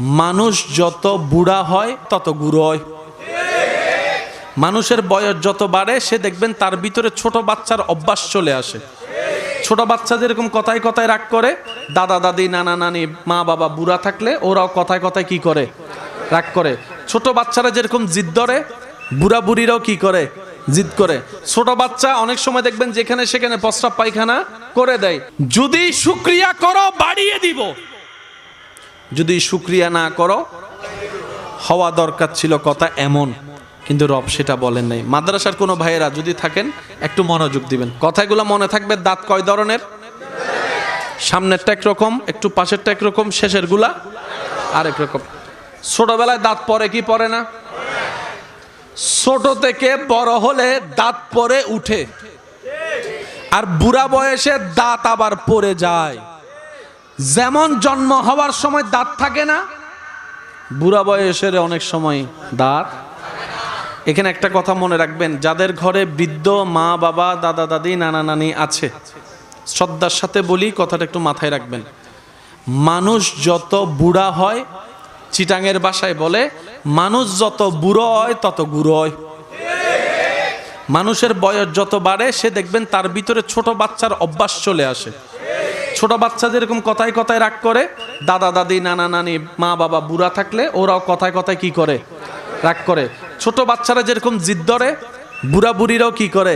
মানুষ যত বুড়া হয়, তত গুরু হয়। মানুষের বয়স যত বাড়ে, সে দেখবেন তার ভিতরে ছোট বাচ্চার অভ্যাস চলে আসে। ছোট বাচ্চা যেরকম কথায় কথায় রাগ করে, দাদা, দাদি, নানা, নানি, মা, বাবা, বুড়া থাকলে ওরাও কথায় কথায় কি করে? রাগ করে। ছোট বাচ্চারা যেরকম জিদ ধরে, বুড়া বুড়িরাও কি করে? জিদ করে। ছোট বাচ্চা অনেক সময় দেখবেন যেখানে সেখানে প্রস্রাব পায়খানা করে দেয়। যদি শুক্রিয়া করো, বাড়িয়ে দিব। যদি শুক্রিয়া না করো, হওয়া দরকার ছিল কথা এমন, কিন্তু রব সেটা বলেন নাই। মাদ্রাসার কোনো ভাইয়েরা যদি থাকেন, একটু মনোযোগ দিবেন। কথাগুলো মনে থাকবে, দাঁত কয় ধরনের? সামনেরটা একরকম একটু পাশেরটা একরকম শেষেরগুলা, আরেক রকম। ছোটবেলায় দাঁত পরে কি পরে না? ছোট থেকে বড় হলে দাঁত পরে উঠে, আর বুড়া বয়সে দাঁত আবার পরে যায়। যেমন জন্ম হওয়ার সময় দাঁত থাকে না, বুড়া বয়সের অনেক সময় দাঁত। এখানে একটা কথা মনে রাখবেন, যাদের ঘরে বৃদ্ধ মা, বাবা, দাদা, দাদি, নানা, নানি আছে, শ্রদ্ধার সাথে বলি, কথাটা একটু মাথায় রাখবেন। মানুষ যত বুড়া হয় চিটাঙের বাসায় বলে, মানুষ যত বুড়ো হয়, তত গুঁড়ো হয়। মানুষের বয়স যত বাড়ে, সে দেখবেন তার ভিতরে ছোট বাচ্চার অভ্যাস চলে আসে। ছোট বাচ্চা যেরকম কথায় কথায় রাগ করে, দাদা, দাদি, নানা, নানি, মা, বাবা, বুড়া থাকলে ওরাও কথায় কথায় কি করে? রাগ করে। ছোট বাচ্চারা যেরকম জিদ ধরে, বুড়া বুড়িরাও কি করে?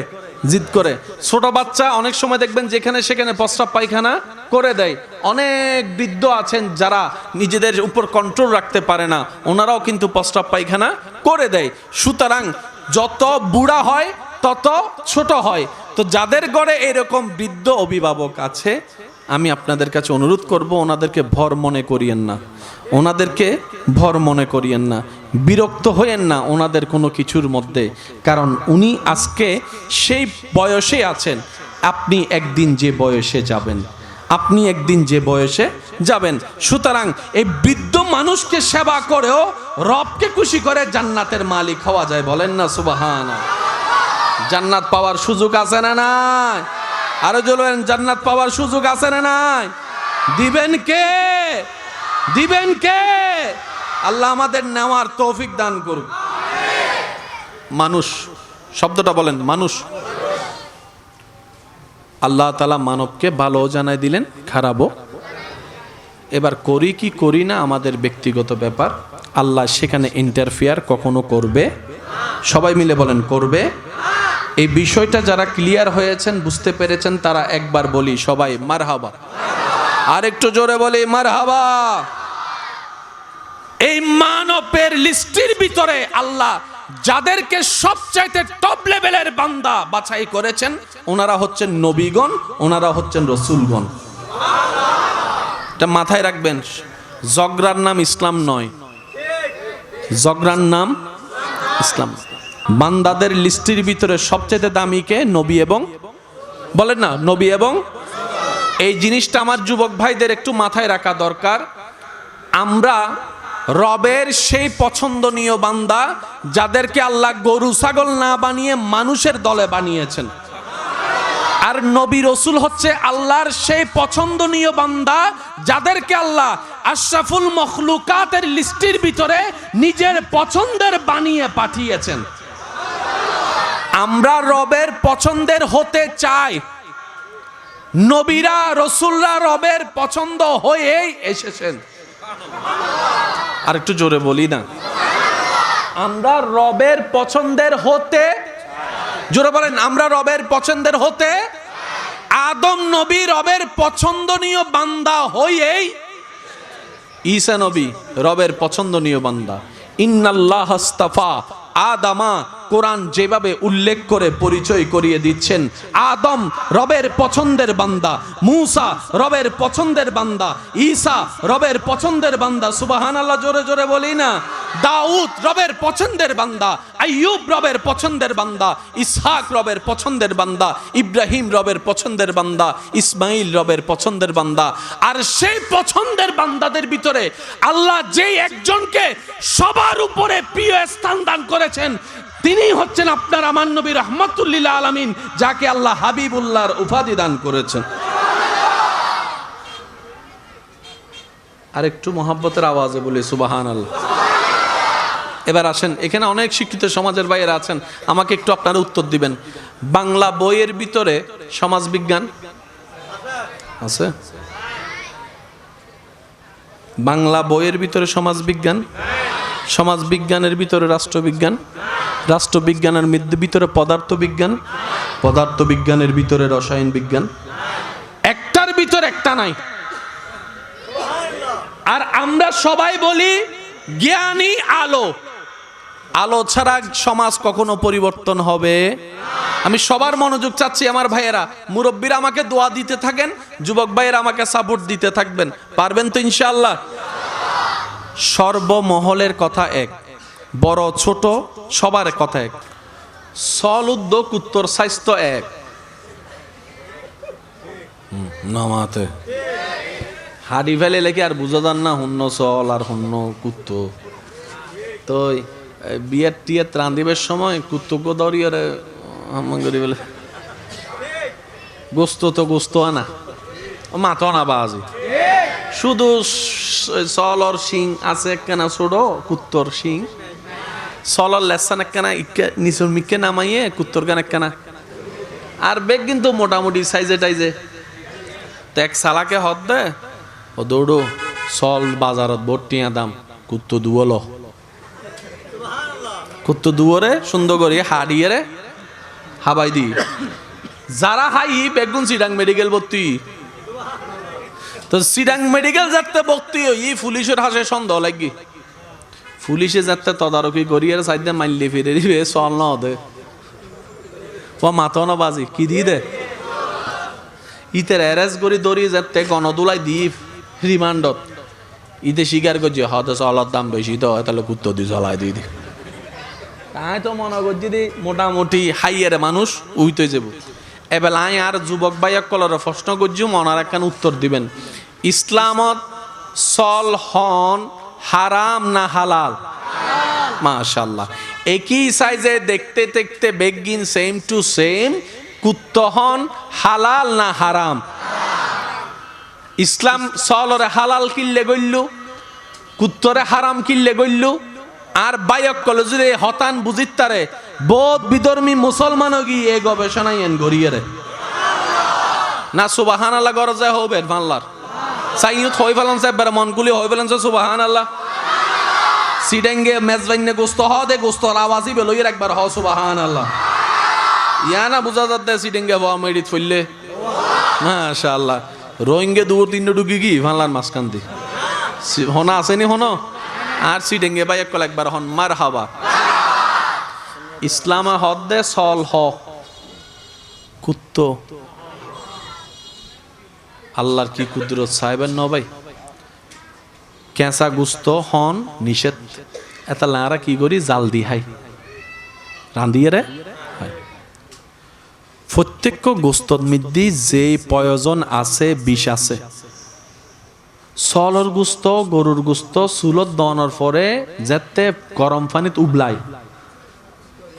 জিদ করে। ছোট বাচ্চা অনেক সময় দেখবেন যেখানে সেখানে প্রস্রাব পায়খানা করে দেয়। অনেক বৃদ্ধ আছেন যারা নিজেদের উপর কন্ট্রোল রাখতে পারে না। ওনারাও কিন্তু প্রস্রাব পায়খানা করে দেয়। সুতরাং যত বুড়া হয়, তত ছোট হয়। তো যাদের ঘরে এরকম বৃদ্ধ অভিভাবক আছে আমি আপনাদের কাছে অনুরোধ করব, ওনাদেরকে ভর মনে করিয়েন না। ওনাদেরকে ভর মনে করিয়েন না। বিরক্ত হইয়েন না ওনাদের কোনো কিছুর মধ্যে। কারণ উনি আজকে সেই বয়সে আছেন। আপনি একদিন যে বয়সে যাবেন। আপনি একদিন যে বয়সে যাবেন। সুতরাং এই বৃদ্ধ মানুষকে সেবা করেও রবকে খুশি করে জান্নাতের মালিক হওয়া যায়। বলেন না সুবাহান জান্নাত পাওয়ার সুযোগ আছে না নাই? আরও বলবেন জান্নাত পাওয়ার সুযোগ আছে না নাই? দিবেন কে? দিবেন কে? আল্লাহ আমাদের নেওয়ার তৌফিক দান করুন মানুষ, শব্দটা বলেন, মানুষ। আল্লাহ তালা মানবকে ভালো জানাই দিলেন, খারাপও। এবার করি কি করি না আমাদের ব্যক্তিগত ব্যাপার। আল্লাহ সেখানে ইন্টারফিয়ার কখনো করবে? সবাই মিলে বলেন, করবে। এই বিষয়টা যারা ক্লিয়ার হয়েছেন, বুঝতে পেরেছেন, তারা একবার বলি সবাই মার হাবা আর একটু জোরে বলি মার হাবা এই মানবের লিস্টির ভিতরে আল্লাহ যাদেরকে সবচাইতে টপ লেভেলের বান্দা বাছাই করেছেন, ওনারা হচ্ছেন নবীগণ, ওনারা হচ্ছেন রসুলগণ। এটা মাথায় রাখবেন, জগরার নাম ইসলাম নয়। জগরার নাম ইসলাম। বান্দাদের লিস্টির ভিতরে সবচেয়ে দামি কে? নবী এবং বলেন না, নবী এবং এই জিনিসটা আমার যুবক ভাইদের একটু মাথায় রাখা দরকার। আমরা রবের সেই পছন্দনীয় বান্দা যাদেরকে আল্লাহ গরু, ছাগল না বানিয়ে মানুষের দলে বানিয়েছেন। আর নবী রসুল হচ্ছে আল্লাহর সেই পছন্দনীয় বান্দা যাদেরকে আল্লাহ আশরাফুল মখলুকাতের লিস্টির ভিতরে নিজের পছন্দের বানিয়ে পাঠিয়েছেন। আমরা রবের পছন্দের হতে চাই। নবীরা রসুল্লা রবের পছন্দ হয়েই এসেছেন। আর একটু জোরে বলি না। আমরা রবের পছন্দের হতে জোরে বলেন, আমরা রবের পছন্দের হতে আদম নবী রবের পছন্দনীয় বান্দা হয়েই ঈসা নবী রবের পছন্দনীয় বান্দা। ইন্নাল্লাহ আদামা কোরআন যেভাবে উল্লেখ করে পরিচয় করিয়ে দিচ্ছেন, আদম রবের পছন্দের বান্দা, মুসা রবের পছন্দের বান্দা, ঈসা রবের পছন্দের বান্দা সুবাহান আল্লাহ জোরে জোরে বলি না। দাউদ রবের পছন্দের বান্দা, আইয়ুব রবের পছন্দের বান্দা, ইসহাক রবের পছন্দের বান্দা, ইব্রাহিম রবের পছন্দের বান্দা, ইসমাইল রবের পছন্দের বান্দা। আর সেই পছন্দের বান্দাদের ভিতরে আল্লাহ যেই একজনকে সবার উপরে প্রিয় স্থান দান করেছেন, তিনি হচ্ছেন আপনার আমার নবী রহমতুল্লিল্লাহ আলমিন, যাকে আল্লাহ হাবিবুল্লাহর উপাধি দান করেছেন। আর একটু মোহাব্বতের আওয়াজে বলি সুবাহান আল্লাহ এবার আসেন, এখানে অনেক শিক্ষিত সমাজের বাইরে আছেন, আমাকে একটু আপনারা উত্তর দিবেন। বাংলা বইয়ের ভিতরে সমাজবিজ্ঞান আছে? বাংলা বইয়ের ভিতরে সমাজবিজ্ঞান? সমাজবিজ্ঞানের ভিতরে রাষ্ট্রবিজ্ঞান? রাষ্ট্রবিজ্ঞানের মধ্যে ভিতরে পদার্থবিজ্ঞান? পদার্থবিজ্ঞানের ভিতরে রসায়ন বিজ্ঞান একটার ভিতর একটা নাই। আর আমরা সবাই বলি জ্ঞানী আলো। আলো ছাড়া সমাজ কখনো পরিবর্তন হবে? আমি সবার মনোযোগ চাচ্ছি আমার ভাইয়েরা, মুরব্বীরা আমাকে দোয়া দিতে থাকেন, যুবক ভাইয়েরা আমাকে সাপোর্ট দিতে থাকবেন। পারবেন তো ইনশাআল্লাহ? সর্বমহলের কথা এক, বড় ছোট সবার কথা এক। সল উদ্যোগ, উত্তর স্বাস্থ্য এক। নামাতে। হাড়ি ফেলে লেখে আর বুঝা যান না, হুন্ন সল আর হুন্ন কুত্ত। তো বিয়ের টিয়ে ত্রাণ দিবের সময় কুত্তুকো দৌড়িয়ে রে হাম্মান করি বলে, গোস্ত তো গোস্ত আনা। ও মাথা না বাজি। শুধু সলর শিং আছে একখানা ছোট, কুত্তর শিং। সলর লেসান একখানা ইকে নিচুর মিকে নামাইয়ে কুত্তর গান একখানা। আর বেগ কিন্তু মোটামুটি সাইজে টাইজে। তো এক সালাকে হদ দে, ও দৌড়ো, সল বাজারত ভর্তিয়া দাম, কুত্তো দুয়ল কুত্তো দুয়রে, সুন্দর করে হাড়িয়ে রে হাবাই দি। যারা হাই, বেগুন সিডাং মেডিকেল ভর্তি। তো সিডাং মেডিকেল যাতে ভর্তি ই পুলিশের হাসে সন্দেহ লাগি। পুলিশে যাতে তদারকি করিয়ে সাইডে মাইলে ফিরে দিবে, চল না দে ও মাথা না বাজি, কি দি দে? ইতের অ্যারেস্ট করে দৌড়ি যাতে গণদুলাই দি রিমান্ডত। ইতে স্বীকার করছে হতে চলার দাম বেশি তো তাহলে কুত্তো দি চলাই দিই দি। তাই তো মনে করছি দি মোটামুটি হাইয়ের মানুষ উইতে যাব। এবার আই আর যুবক ভাইয়া কলর প্রশ্ন করছি, মনার একখান উত্তর দিবেন। ইসলামত সল হন হারাম না হালাল? মাশাল্লাহ একই সাইজে দেখতে দেখতে বেগিন সেম টু সেম কুত্তহন হালাল না হারাম? ইসলাম সলরে হালাল কিল্লে গইল কুত্তরে হারাম কিল্লে গইল আর বায়ক কলেজে হতান বুঝিতারে বোধ বিধর্মী মুসলমান কি এ গবেষণাই এন গড়িয়ে রে। না সুবাহান আল্লাহ গর যায় হবে ভাল্লার। সাইয়ত হই ফেলান সাহেব মনগুলি হই ফেলান সুবাহান আল্লাহ সিডেঙ্গে মেজবাইনে গোস্ত, হ দে গোস্তর আওয়াজই বেলইয়ের একবার, হ সুবাহান আল্লাহ ইয়া না বুঝা যাতে সিডেঙ্গে হওয়া মেডিত ফেললে আল্লাহ রোহিঙ্গে দূর তিনটে ঢুকি কি? ভানলার মাঝখান্তি হনা আসেনি হনো? আর সিডেঙ্গে ভাই একল একবার হন মার হাবা ইসলামা হদ দে সল হ কুত্ত। আল্লাহর কি কুদরত, সাহেবের ন ভাই? কেঁচা গুস্ত হন, নিষেধ। এটা লাঁরা কি করি, জাল দি হাই। রান্ধিয়ে রে। প্রত্যেক গোস্তর মধ্যে যে প্রয়োজন আছে, বিষ আছে। সলর গুস্ত, গরুর গুস্ত, চুলত দনের পরে যেতে গরম পানিত উবলাই।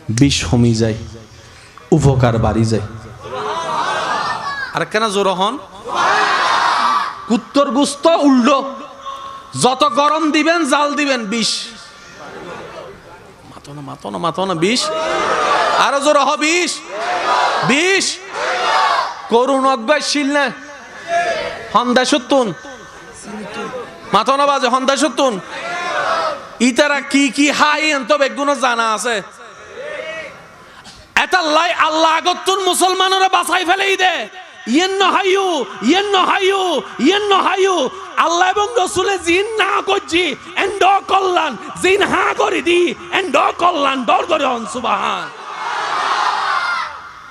বিষ হমি যায় উপকার বাড়ি যায়। আর কেন জোর হন? কুত্তর গুস্ত উল্টো যত গরম দিবেন, জাল দিবেন, বিষ। মাতো না মাতো না মাতো না, বিষ। আরও জোর হ, বিষ। বিষ। করুণ অজ্ঞায় শিল না? হন্দা সত্তুন। মাথা না বাজে হন্দা সত্তুন ইতারা কি কি হাই এন্ত বেগুনো জানা আছে। এটা লাই আল্লাহ আগতুন মুসলমানরা বাছাই ফেলেই দে ইয়েন হাইয়ু ইয়েন হাইয়ু ইয়েন হাইয়ু। আল্লাহ এবং রসুলে জিন না করছি এন্ড কল্যাণ জিন হা করে দি এন্ড কল্যাণ ডর ধরে হন, সুবাহান।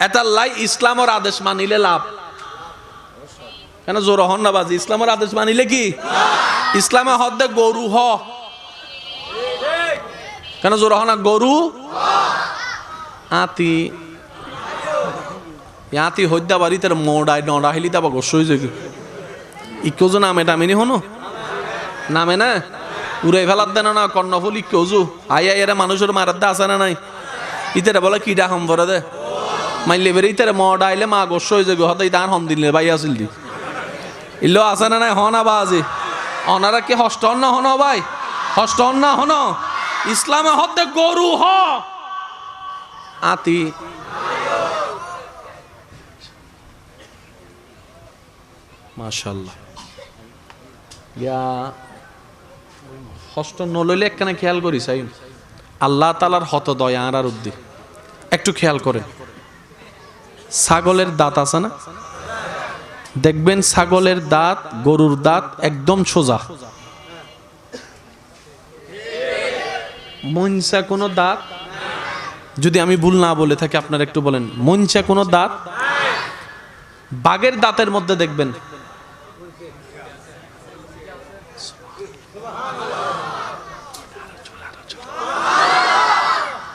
এটা লাই ইসলামর আদেশ মানিলে লাভ। কেন জোর হন না বাজি? ইসলামের আদেশ মানিলে কি? ইসলামে হদ্দে গরু হ। কেন জোর না? গরু? আতি ইয়াতি হদ্দা বাড়িতে মোড়াই নড়া হিলি তাবা গোস হয়ে যায় ইকোজু নামে টামিনি হনো? নামে না? উড়াই ফেলার দেন না, কর্ণফুল ইকোজু আই আই, এরা মানুষের মারার দা আছে না নাই? ইতারে বলে, কিডা হম ভরে দে? মাইলে বেরে ইতারে মড আইলে মা গোস হয়ে যায় হতাই দান হম দিলে ভাই আসিল দি। ইল্লো আছে না নাই? হন আবা আজি অনারা কি হষ্ট অন্য হন ভাই? হষ্ট অন্য হন? ইসলামে হতে গরু হ। আতি। খেয়াল আল্লাহ তালার হত দয়া আর উদ্দি একটু খেয়াল করেন। ছাগলের দাঁত আছে না? দেখবেন ছাগলের দাঁত, গরুর দাঁত একদম সোজা। মনসা কোনো দাঁত? যদি আমি ভুল না বলে থাকি, আপনারা একটু বলেন, মনসা কোনো দাঁত? বাঘের দাঁতের মধ্যে দেখবেন